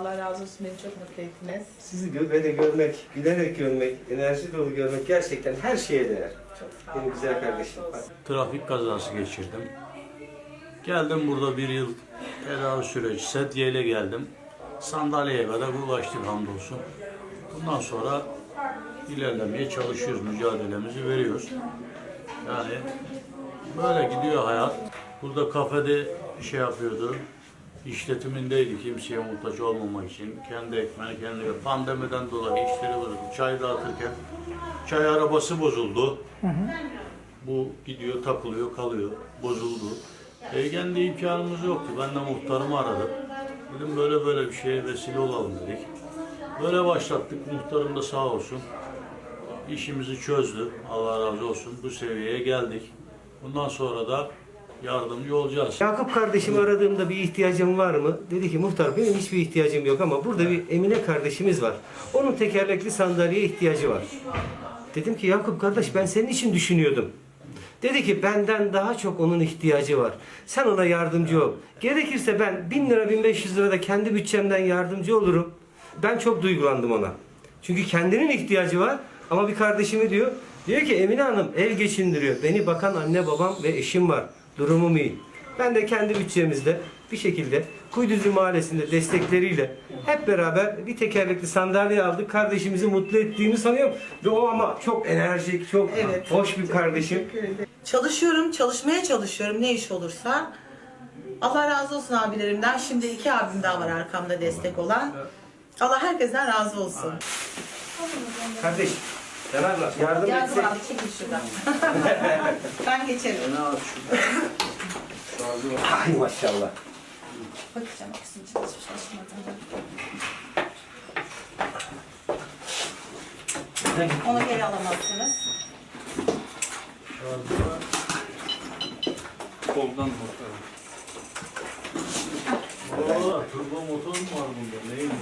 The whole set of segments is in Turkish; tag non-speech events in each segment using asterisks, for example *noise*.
Allah razı olsun. Beni çok mutlu ettiniz. Sizi gö- böyle görmek, gülerek görmek, enerji dolu görmek gerçekten her şeye değer. Çok sağ Benim güzel kardeşim. Trafik kazası geçirdim. Geldim burada bir yıl tedavi süreci, sedye ile geldim. Sandalyeye kadar ulaştık hamdolsun. Bundan sonra ilerlemeye çalışıyoruz, mücadelemizi veriyoruz. Yani böyle gidiyor hayat. Burada kafede şey yapıyordu. İşletimindeydi kimseye muhtaç olmamak için. Kendi ekmeğini kendi pandemiden dolayı işleri bırakıp çay dağıtırken çay arabası bozuldu. Bu gidiyor, takılıyor, kalıyor, bozuldu. E, kendi imkanımız yoktu. Ben de muhtarımı aradım. Dedim böyle böyle bir şeye vesile olalım dedik. Böyle başlattık. Muhtarım da sağ olsun. İşimizi çözdü. Allah razı olsun. Bu seviyeye geldik. Bundan sonra da yardımcı olacağız. Yakup kardeşimi aradığımda bir ihtiyacım var mı? Dedi ki muhtar benim hiçbir ihtiyacım yok ama burada bir Emine kardeşimiz var. Onun tekerlekli sandalyeye ihtiyacı var. Dedim ki Yakup kardeş ben senin için düşünüyordum. Dedi ki benden daha çok onun ihtiyacı var. Sen ona yardımcı ol. Gerekirse ben 1000 lira 1500 lira da kendi bütçemden yardımcı olurum. Ben çok duygulandım ona. Çünkü kendinin ihtiyacı var ama bir kardeşimi diyor. Diyor ki Emine Hanım ev geçindiriyor. Beni bakan anne babam ve eşim var. Durumum iyi. Ben de kendi bütçemizde bir şekilde Kuydüzü Mahallesi'nde destekleriyle hep beraber bir tekerlekli sandalye aldık. Kardeşimizi mutlu ettiğimi sanıyorum. Ve o ama çok enerjik, çok Evet. hoş bir kardeşim. Çalışıyorum, çalışmaya çalışıyorum ne iş olursa. Allah razı olsun abilerimden. Şimdi iki abim daha var arkamda destek olan. Allah herkesten razı olsun. Kardeş, yardım Gel etsek. abi çekil şuradan. *laughs* ben geçerim. Ay maşallah. Bakacağım aksini çalışıp çalışmadığını. Onu geri alamazsınız. Koldan bakalım. Aa, turbo motor mu var bunda? Neyin?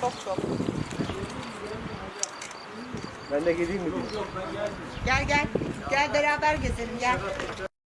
Çok çok. Ben de geleyim mi? Gel gel. Gel beraber gezelim gel.